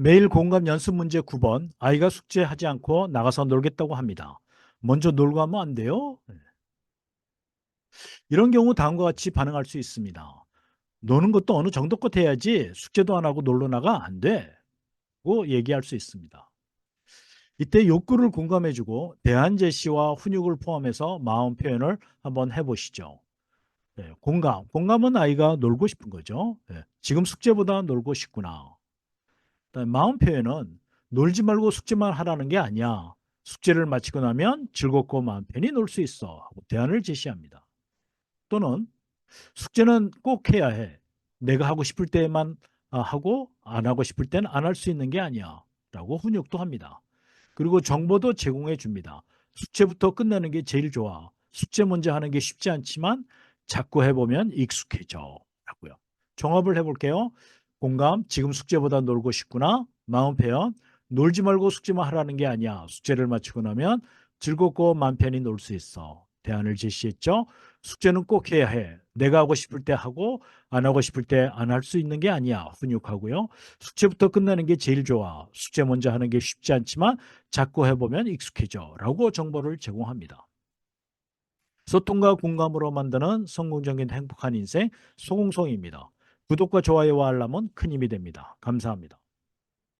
매일 공감 연습 문제 9번 아이가 숙제하지 않고 나가서 놀겠다고 합니다. 먼저 놀고 하면 안 돼요? 네. 이런 경우 다음과 같이 반응할 수 있습니다. 노는 것도 어느 정도껏 해야지 숙제도 안 하고 놀러 나가 안 돼. 고 얘기할 수 있습니다. 이때 욕구를 공감해주고 대안 제시와 훈육을 포함해서 마음 표현을 한번 해보시죠. 네, 공감. 공감은 아이가 놀고 싶은 거죠. 네, 지금 숙제보다 놀고 싶구나. 마음 표현은 놀지 말고 숙제만 하라는 게 아니야. 숙제를 마치고 나면 즐겁고 마음 편히 놀 수 있어. 하고 대안을 제시합니다. 또는 숙제는 꼭 해야 해. 내가 하고 싶을 때만 아, 하고 안 하고 싶을 때는 안 할 수 있는 게 아니야. 라고 훈육도 합니다. 그리고 정보도 제공해 줍니다. 숙제부터 끝내는 게 제일 좋아. 숙제 먼저 하는 게 쉽지 않지만 자꾸 해보면 익숙해져. 라고요. 종합을 해볼게요. 공감, 지금 숙제보다 놀고 싶구나. 마음 표현, 놀지 말고 숙제만 하라는 게 아니야. 숙제를 마치고 나면 즐겁고 마음 편히 놀 수 있어. 대안을 제시했죠. 숙제는 꼭 해야 해. 내가 하고 싶을 때 하고 안 하고 싶을 때 안 할 수 있는 게 아니야. 훈육하고요. 숙제부터 끝내는 게 제일 좋아. 숙제 먼저 하는 게 쉽지 않지만 자꾸 해보면 익숙해져. 라고 정보를 제공합니다. 소통과 공감으로 만드는 성공적인 행복한 인생 소공송입니다. 구독과 좋아요와 알람은 큰 힘이 됩니다. 감사합니다.